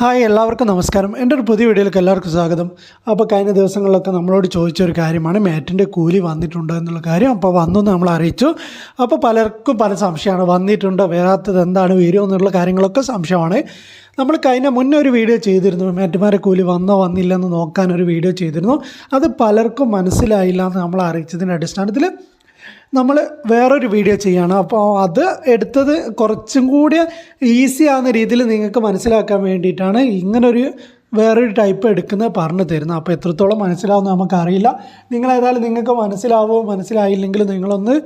Hi എല്ലാവർക്കും നമസ്കാരം. എന്റെ ഒരു പുതിയ വീഡിയോയിലേക്ക് എല്ലാവർക്കും സ്വാഗതം. അപ്പോൾ കഴിഞ്ഞ ദിവസങ്ങളിലൊക്കെ നമ്മളോട് ചോദിച്ചൊരു കാര്യമാണ് മാറ്റിന്റെ കൂലി വന്നിട്ടുണ്ടോ എന്നുള്ള കാര്യം. അപ്പോൾ വന്നു നമ്മൾ അറിയിച്ചു. അപ്പോൾ പലർക്കും പല സംശയമാണ് വന്നിട്ടുണ്ടോ വരാത്തത് എന്താണ് വരുമോ എന്നുള്ള കാര്യങ്ങളൊക്കെ സംശയമാണ്. നമ്മൾ കഴിഞ്ഞ മുന്നേ ഒരു വീഡിയോ ചെയ്തിരുന്നു മാറ്റുമാരെ കൂലി വന്നോ വന്നില്ലെന്ന് നോക്കാൻ ഒരു വീഡിയോ ചെയ്തിരുന്നു. അത് പലർക്കും മനസ്സിലായില്ല എന്ന് നമ്മൾ അറിയിച്ചതിന്റെ അടിസ്ഥാനത്തിൽ നമ്മൾ വേറൊരു വീഡിയോ ചെയ്യണം. അപ്പോൾ അത് എടുത്തത് കുറച്ചും കൂടി ഈസി ആവുന്ന രീതിയിൽ നിങ്ങൾക്ക് മനസ്സിലാക്കാൻ വേണ്ടിയിട്ടാണ് ഇങ്ങനൊരു വേറൊരു ടൈപ്പ് എടുക്കുന്നത് പറഞ്ഞു തരുന്നത്. അപ്പോൾ എത്രത്തോളം മനസ്സിലാവുമെന്ന് നമുക്കറിയില്ല. നിങ്ങൾ ഏതായാലും നിങ്ങൾക്ക് മനസ്സിലാവുമോ മനസ്സിലായില്ലെങ്കിൽ നിങ്ങളൊന്ന്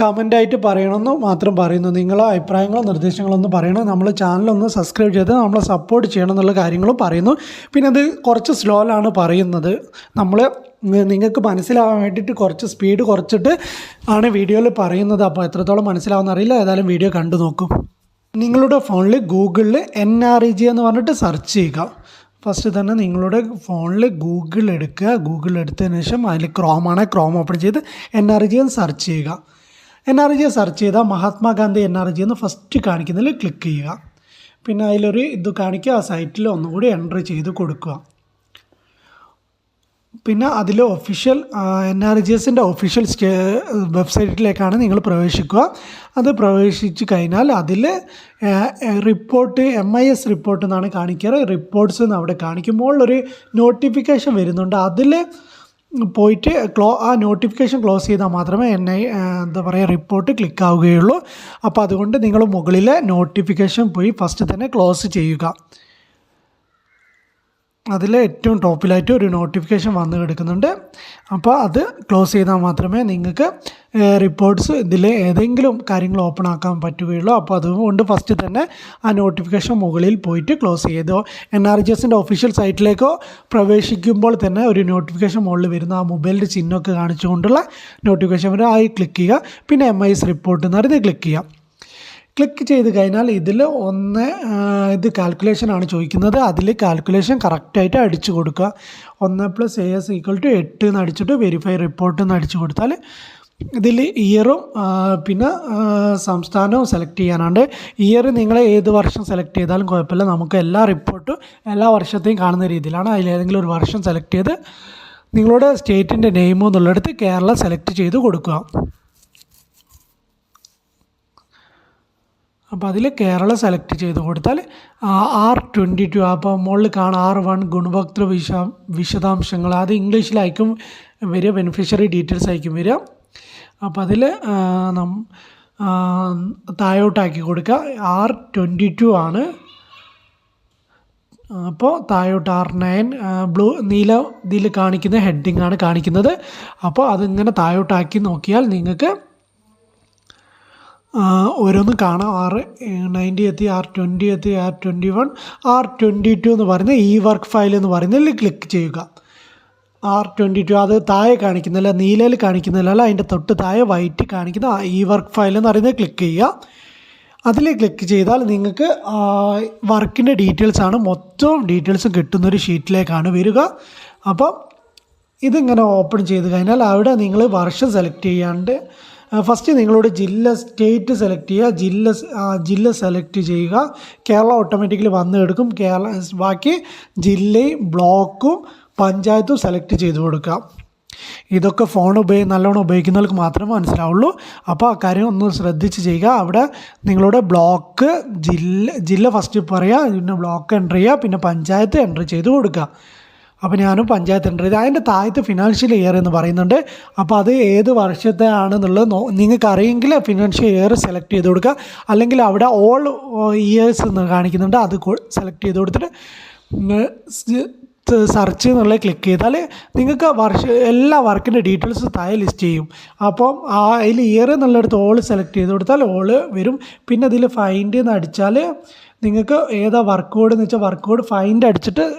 കമന്റായിട്ട് പറയണമെന്ന് മാത്രം പറയുന്നു. നിങ്ങളെ അഭിപ്രായങ്ങളോ നിർദ്ദേശങ്ങളോ ഒന്ന് പറയണം? നമ്മൾ ചാനലൊന്ന് സബ്സ്ക്രൈബ് ചെയ്ത് നമ്മളെ സപ്പോർട്ട് ചെയ്യണം എന്നുള്ള കാര്യങ്ങളും പറയുന്നു. പിന്നെ അത് കുറച്ച് സ്ലോയിലാണ് പറയുന്നത്. നമ്മൾ നിങ്ങൾക്ക് മനസ്സിലാവാൻ വേണ്ടിയിട്ട് കുറച്ച് സ്പീഡ് കുറച്ചിട്ട് ആണ് വീഡിയോയിൽ പറയുന്നത്. അപ്പോൾ എത്രത്തോളം മനസ്സിലാവുന്ന അറിയില്ല. ഏതായാലും വീഡിയോ കണ്ടു നോക്കും. നിങ്ങളുടെ ഫോണിൽ ഗൂഗിളിൽ എൻ ആർ ഇ ജി എന്ന് പറഞ്ഞിട്ട് സെർച്ച് ചെയ്യുക. ഫസ്റ്റ് തന്നെ നിങ്ങളുടെ ഫോണിൽ ഗൂഗിൾ എടുക്കുക. ഗൂഗിൾ എടുത്തതിന് ശേഷം അതിൽ ക്രോമാണ് ക്രോം ഓപ്പൺ ചെയ്ത് എൻ ആർ ഇ ജി എന്ന് സെർച്ച് ചെയ്യുക. എൻ ആർ ജി സെർച്ച് ചെയ്താൽ മഹാത്മാഗാന്ധി എൻ ആർ ജി എന്ന് ഫസ്റ്റ് കാണിക്കുന്നതിൽ ക്ലിക്ക് ചെയ്യുക. പിന്നെ അതിലൊരു ഇത് കാണിക്കുക ആ സൈറ്റിൽ ഒന്നുകൂടി എൻട്രി ചെയ്ത് കൊടുക്കുക. പിന്നെ അതിൽ ഒഫീഷ്യൽ എൻ ആർ ജി എസിന്റെ ഒഫീഷ്യൽ സ്റ്റേ വെബ്സൈറ്റിലേക്കാണ് നിങ്ങൾ പ്രവേശിക്കുക. അത് പ്രവേശിച്ച് കഴിഞ്ഞാൽ അതിൽ report M I S report എന്നാണ് കാണിക്കാറ്. റിപ്പോർട്ട്സ് എന്ന് അവിടെ കാണിക്കുമ്പോൾ ഒരു നോട്ടിഫിക്കേഷൻ വരുന്നുണ്ട്. അതിൽ പോയിട്ട് ക്ലോ ആ നോട്ടിഫിക്കേഷൻ ക്ലോസ് ചെയ്താൽ മാത്രമേ എൻ ഐ എന്താ പറയുക റിപ്പോർട്ട് ക്ലിക്ക് ആവുകയുള്ളൂ അപ്പോൾ അതുകൊണ്ട് നിങ്ങൾ മുകളിലെ നോട്ടിഫിക്കേഷൻ പോയി ഫസ്റ്റ് തന്നെ ക്ലോസ് ചെയ്യുക. അതിൽ ഏറ്റവും ടോപ്പിലായിട്ട് ഒരു നോട്ടിഫിക്കേഷൻ വന്ന് കിടക്കുന്നുണ്ട്. അപ്പോൾ അത് ക്ലോസ് ചെയ്താൽ മാത്രമേ നിങ്ങൾക്ക് റിപ്പോർട്ട്സ് ഇതിൽ ഏതെങ്കിലും കാര്യങ്ങൾ ഓപ്പൺ ആക്കാൻ പറ്റുകയുള്ളൂ. അപ്പോൾ അതുകൊണ്ട് ഫസ്റ്റ് തന്നെ ആ നോട്ടിഫിക്കേഷൻ മുകളിൽ പോയിട്ട് ക്ലോസ് ചെയ്തോ എൻ ആർ ജി എസിന്റെ ഒഫീഷ്യൽ സൈറ്റിലേക്കോ പ്രവേശിക്കുമ്പോൾ തന്നെ ഒരു നോട്ടിഫിക്കേഷൻ മുകളിൽ വരുന്ന ആ മൊബൈലിന്റെ ചിഹ്നമൊക്കെ കാണിച്ചുകൊണ്ടുള്ള നോട്ടിഫിക്കേഷൻ വരും. ആയി ക്ലിക്ക് ചെയ്യുക. പിന്നെ എം ഐ എസ് റിപ്പോർട്ട് എന്ന് പറയുന്നത് ക്ലിക്ക് ചെയ്യാം ക്ലിക്ക് ചെയ്ത് കഴിഞ്ഞാൽ ഇതിൽ ഒന്ന് ഇത് കാൽക്കുലേഷനാണ് ചോദിക്കുന്നത്. അതിൽ കാൽക്കുലേഷൻ കറക്റ്റായിട്ട് അടിച്ചു കൊടുക്കുക. ഒന്ന് plus A S equal to എട്ട് എന്ന് അടിച്ചിട്ട് വെരിഫൈ റിപ്പോർട്ട് എന്ന് അടിച്ചു കൊടുത്താൽ ഇതിൽ ഇയറും പിന്നെ സംസ്ഥാനവും സെലക്ട് ചെയ്യാനുണ്ട് ഇയർ നിങ്ങൾ ഏത് വർഷം സെലക്ട് ചെയ്താലും കുഴപ്പമില്ല. നമുക്ക് എല്ലാ റിപ്പോർട്ടും എല്ലാ വർഷത്തെയും കാണുന്ന രീതിയിലാണ്. അതിലേതെങ്കിലും ഒരു വർഷം സെലക്ട് ചെയ്ത് നിങ്ങളുടെ സ്റ്റേറ്റിന്റെ നെയിമോ എന്നുള്ളിടത്ത് കേരള സെലക്ട് ചെയ്ത് കൊടുക്കുക. അപ്പോൾ അതിൽ കേരള സെലക്ട് ചെയ്ത് കൊടുത്താൽ ആർ ട്വന്റി ടു അപ്പോൾ മുകളിൽ കാണാം ആർ വൺ ഗുണഭോക്തൃ വിശ വിശദാംശങ്ങൾ അത് ഇംഗ്ലീഷിലായിരിക്കും വരിക ബെനിഫിഷ്യറി ഡീറ്റെയിൽസ് ആയിരിക്കും വരിക. അപ്പോൾ അതിൽ നം താഴോട്ടാക്കി കൊടുക്കുക. ആർ ട്വന്റി ടു ആണ്. അപ്പോൾ താഴോട്ട് ആർ നയൻ ബ്ലൂ നീല ഇതിൽ കാണിക്കുന്ന ഹെഡിങ് ആണ് കാണിക്കുന്നത്. അപ്പോൾ അതിങ്ങനെ താഴോട്ടാക്കി നോക്കിയാൽ നിങ്ങൾക്ക് ഓരോന്നും കാണാം. ആർ നയന്റി എത്തി ആർ ട്വന്റി എത്തി R twenty one R twenty two എന്ന് പറയുന്ന ഈ വർക്ക് ഫയൽ എന്ന് പറയുന്നതിൽ ക്ലിക്ക് ചെയ്യുക. ആർ ട്വന്റി ടു അത് താഴെ കാണിക്കുന്നില്ല നീലയിൽ കാണിക്കുന്നില്ല അതിന്റെ തൊട്ട് താഴെ വൈറ്റ് കാണിക്കുന്ന ഈ വർക്ക് ഫയൽ എന്ന് പറയുന്നത് ക്ലിക്ക് ചെയ്യുക. അതിൽ ക്ലിക്ക് ചെയ്താൽ നിങ്ങൾക്ക് വർക്കിന്റെ ഡീറ്റെയിൽസ് ആണ് മൊത്തം ഡീറ്റെയിൽസും കിട്ടുന്നൊരു ഷീറ്റിലേക്കാണ് വരിക. അപ്പം ഇതിങ്ങനെ ഓപ്പൺ ചെയ്ത് കഴിഞ്ഞാൽ അവിടെ നിങ്ങൾ വർഷം സെലക്ട് ചെയ്യാണ്ട് ഫസ്റ്റ് നിങ്ങളോട് ജില്ല സ്റ്റേറ്റ് സെലക്ട് ചെയ്യുക ജില്ല ജില്ല സെലക്ട് ചെയ്യുക. കേരള ഓട്ടോമാറ്റിക്കലി വന്ന് എടുക്കും. കേരള ബാക്കി ജില്ലയും ബ്ലോക്കും പഞ്ചായത്തും സെലക്ട് ചെയ്ത് കൊടുക്കുക. ഇതൊക്കെ ഫോൺ ഉപയോഗി നല്ലോണം ഉപയോഗിക്കുന്നവർക്ക് മാത്രമേ മനസ്സിലാവുള്ളൂ. അപ്പോൾ ആ കാര്യം ഒന്ന് ശ്രദ്ധിച്ച് ചെയ്യുക. അവിടെ നിങ്ങളുടെ ബ്ലോക്ക് ജില്ല ജില്ല ഫസ്റ്റ് പറയുക പിന്നെ ബ്ലോക്ക് എന്റർ ചെയ്യുക പിന്നെ പഞ്ചായത്ത് എന്റർ ചെയ്ത് കൊടുക്കുക. അപ്പോൾ ഞാനും പഞ്ചായത്ത് ഉണ്ട് അതിന്റെ താഴത്ത് ഫിനാൻഷ്യൽ ഇയർ എന്ന് പറയുന്നുണ്ട്. അപ്പോൾ അത് ഏത് വർഷത്തെ ആണെന്നുള്ളത് നിങ്ങൾക്ക് അറിയെങ്കിൽ ഫിനാൻഷ്യൽ ഇയർ സെലക്ട് ചെയ്ത് കൊടുക്കുക. അല്ലെങ്കിൽ അവിടെ ഓൾ ഇയേഴ്സ് എന്ന് കാണിക്കുന്നുണ്ട്. അത് സെലക്ട് ചെയ്ത് കൊടുത്തിട്ട് സെർച്ച് എന്നുള്ളത് ക്ലിക്ക് ചെയ്താൽ നിങ്ങൾക്ക് വർഷ എല്ലാ വർക്കിന്റെ ഡീറ്റെയിൽസ് താഴെ ലിസ്റ്റ് ചെയ്യും. അപ്പം ആ അതിൽ ഇയർ എന്നുള്ളിടത്ത് ഓൾ സെലക്ട് ചെയ്ത് കൊടുത്താൽ ഓൾ വരും. പിന്നെ അതിൽ ഫൈൻഡ് എന്ന് അടിച്ചാൽ നിങ്ങൾക്ക് ഏതാ വർക്ക് കോഡ് എന്ന് വെച്ചാൽ വർക്ക് കോഡ് ഫൈൻഡ് അടിച്ചിട്ട്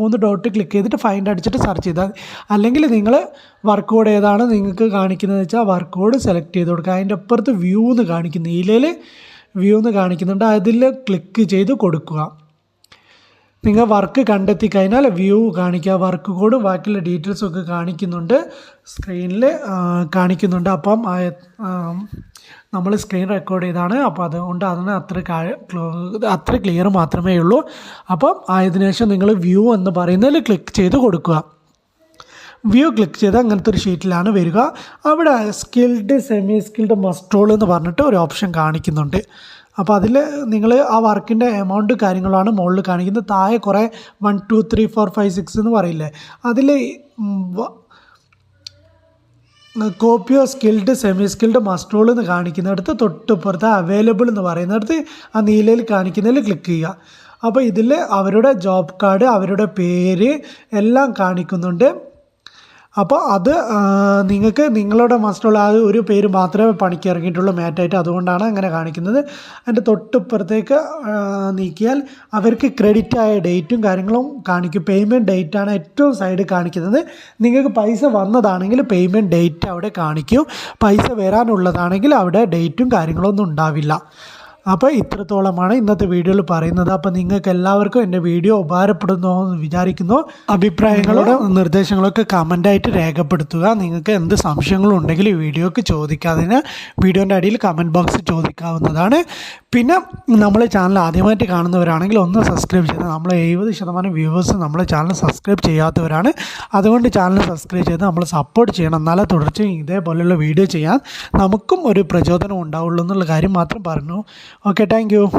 മൂന്ന് ഡോട്ട് ക്ലിക്ക് ചെയ്തിട്ട് ഫൈൻഡ് അടിച്ചിട്ട് സെർച്ച് ചെയ്താൽ അല്ലെങ്കിൽ നിങ്ങൾ വർക്ക് കോഡ് ഏതാണ് നിങ്ങൾക്ക് കാണിക്കുന്നത് വെച്ചാൽ വർക്ക് കോഡ് സെലക്ട് ചെയ്ത് കൊടുക്കുക. അതിന്റെ അപ്പുറത്ത് വ്യൂ എന്ന് കാണിക്കുന്നു. ഇലയിൽ വ്യൂ എന്ന് കാണിക്കുന്നുണ്ട്. അതിൽ ക്ലിക്ക് ചെയ്ത് കൊടുക്കുക. നിങ്ങൾ വർക്ക് കണ്ടെത്തി കഴിഞ്ഞാൽ വ്യൂ കാണിക്കുക വർക്ക് കോഡും ബാക്കിയുള്ള ഡീറ്റെയിൽസും ഒക്കെ കാണിക്കുന്നുണ്ട്. സ്ക്രീനിൽ കാണിക്കുന്നുണ്ട്. അപ്പം നമ്മൾ സ്ക്രീൻ റെക്കോർഡ് ചെയ്താണ്. അപ്പോൾ അതുകൊണ്ട് അതിന് അത്ര അത്ര ക്ലിയർ മാത്രമേ ഉള്ളൂ. അപ്പം അതിനുശേഷം നിങ്ങൾ വ്യൂ എന്ന് പറയുന്നതിൽ ക്ലിക്ക് ചെയ്ത് കൊടുക്കുക. വ്യൂ ക്ലിക്ക് ചെയ്ത് അങ്ങനത്തെ ഒരു ഷീറ്റിലാണ് വരിക. അവിടെ സ്കിൽഡ് സെമി സ്കിൽഡ് മസ്റ്റോൾ എന്ന് പറഞ്ഞിട്ട് ഒരു ഓപ്ഷൻ കാണിക്കുന്നുണ്ട്. അപ്പോൾ അതിൽ നിങ്ങൾ ആ വർക്കിന്റെ എമൗണ്ട് കാര്യങ്ങളാണ് മുകളിൽ കാണിക്കുന്നത്. താഴെ കുറേ one two three four five six എന്ന് പറയില്ലേ. അതിൽ കോപ്പിയോ സ്കിൽഡ് സെമി സ്കിൽഡ് മസ്റ്റോൾ എന്ന് കാണിക്കുന്നിടത്ത് തൊട്ടിപ്പുറത്ത് അവൈലബിൾ എന്ന് പറയുന്നിടത്ത് ആ നീലയിൽ കാണിക്കുന്നതിൽ ക്ലിക്ക് ചെയ്യുക. അപ്പോൾ ഇതിൽ അവരുടെ ജോബ് കാർഡ് അവരുടെ പേര് എല്ലാം കാണിക്കുന്നുണ്ട്. അപ്പോൾ അത് നിങ്ങൾക്ക് നിങ്ങളുടെ മസ്റ്റുള്ള ആ ഒരു പേര് മാത്രമേ പണിക്ക് ഇറങ്ങിയിട്ടുള്ളൂ മാറ്റായിട്ട് അതുകൊണ്ടാണ് അങ്ങനെ കാണിക്കുന്നത്. അതിന്റെ തൊട്ടിപ്പുറത്തേക്ക് നീക്കിയാൽ അവർക്ക് ക്രെഡിറ്റ് ആയ ഡേറ്റും കാര്യങ്ങളും കാണിക്കും. പേയ്മെന്റ് ഡേറ്റാണ് ഏറ്റവും സൈഡ് കാണിക്കുന്നത്. നിങ്ങൾക്ക് പൈസ വന്നതാണെങ്കിൽ പേയ്മെന്റ് ഡേറ്റ് അവിടെ കാണിക്കും. പൈസ വരാനുള്ളതാണെങ്കിൽ അവിടെ ഡേറ്റും കാര്യങ്ങളൊന്നും ഉണ്ടാവില്ല. അപ്പോൾ ഇത്രത്തോളമാണ് ഇന്നത്തെ വീഡിയോയിൽ പറയുന്നത്. അപ്പോൾ നിങ്ങൾക്ക് എല്ലാവർക്കും എന്റെ വീഡിയോ ഉപകാരപ്പെടുന്നു എന്ന് വിചാരിക്കുന്നു. അഭിപ്രായങ്ങളും നിർദ്ദേശങ്ങളൊക്കെ കമന്റായിട്ട് രേഖപ്പെടുത്തുക. നിങ്ങൾക്ക് എന്ത് സംശയങ്ങളും ഉണ്ടെങ്കിൽ ഈ വീഡിയോക്ക് ചോദിക്കാതിന് വീഡിയോന്റെ അടിയിൽ കമന്റ് ബോക്സ് ചോദിക്കാവുന്നതാണ്. പിന്നെ നമ്മൾ ചാനൽ ആദ്യമായിട്ട് കാണുന്നവരാണെങ്കിൽ ഒന്ന് സബ്സ്ക്രൈബ് ചെയ്ത് നമ്മൾ എഴുപത് ശതമാനം വ്യൂവേഴ്സ് നമ്മളെ ചാനൽ സബ്സ്ക്രൈബ് ചെയ്യാത്തവരാണ്. അതുകൊണ്ട് ചാനൽ സബ്സ്ക്രൈബ് ചെയ്ത് നമ്മൾ സപ്പോർട്ട് ചെയ്യണം. എന്നാലേ തുടർച്ചയും ഇതേപോലെയുള്ള വീഡിയോ ചെയ്യാൻ നമുക്കും ഒരു പ്രചോദനം ഉണ്ടാവുള്ളൂ എന്നുള്ള കാര്യം മാത്രം പറഞ്ഞു. Okay, thank you.